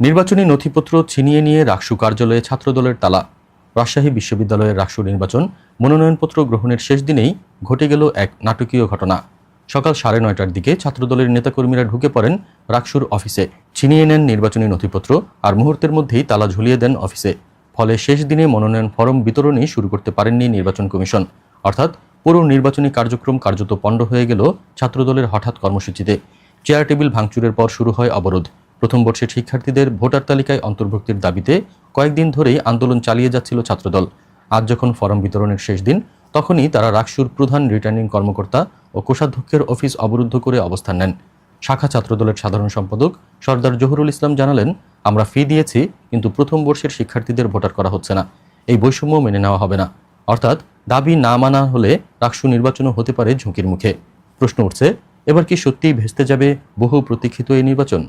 নির্বাচনী নথিপত্র ছিনিয়ে নিয়ে রাকসু কার্যালয়ে ছাত্রদলের তালা। রাজশাহী বিশ্ববিদ্যালয়ের রাকসু নির্বাচন মনোনয়নপত্র গ্রহণের শেষ দিনেই ঘটে গেল এক নাটকীয় ঘটনা। সকাল সাড়ে নয়টার দিকে ছাত্রদলের নেতাকর্মীরা ঢুকে পড়েন রাকসুর অফিসে। ছিনিয়ে নেন নির্বাচনী নথিপত্র আর মুহূর্তের মধ্যেই তালা ঝুলিয়ে দেন অফিসে। ফলে শেষ দিনে মনোনয়ন ফরম বিতরণই শুরু করতে পারেননি নির্বাচন কমিশন। অর্থাৎ পুরো নির্বাচনী কার্যক্রম কার্যত পণ্ড হয়ে গেল ছাত্রদলের হঠাৎ কর্মসূচিতে। চেয়ার টেবিল ভাঙচুরের পর শুরু হয় অবরোধ। প্রথম বর্ষের শিক্ষার্থীদের ভোটার তালিকায় অন্তর্ভুক্তির দাবিতে কয়েকদিন ধরেই আন্দোলন চালিয়ে যাচ্ছিল ছাত্রদল। আজ যখন ফরম বিতরণের শেষ দিন, তখনই তারা রাকসুর প্রধান রিটার্নিং কর্মকর্তা ও কোষাধ্যক্ষের অফিস অবরুদ্ধ করে অবস্থান নেন। শাখা ছাত্রদলের সাধারণ সম্পাদক সর্দার জহুরুল ইসলাম জানালেন, আমরা ফি দিয়েছি, কিন্তু প্রথম বর্ষের শিক্ষার্থীদের ভোটার করা হচ্ছে না। এই বৈষম্য মেনে নেওয়া হবে না। অর্থাৎ দাবি না মানা হলে রাকসু নির্বাচনও হতে পারে ঝুঁকির মুখে। প্রশ্ন উঠছে, এবার কি সত্যিই ভেস্তে যাবে বহু প্রতীক্ষিত এই নির্বাচন?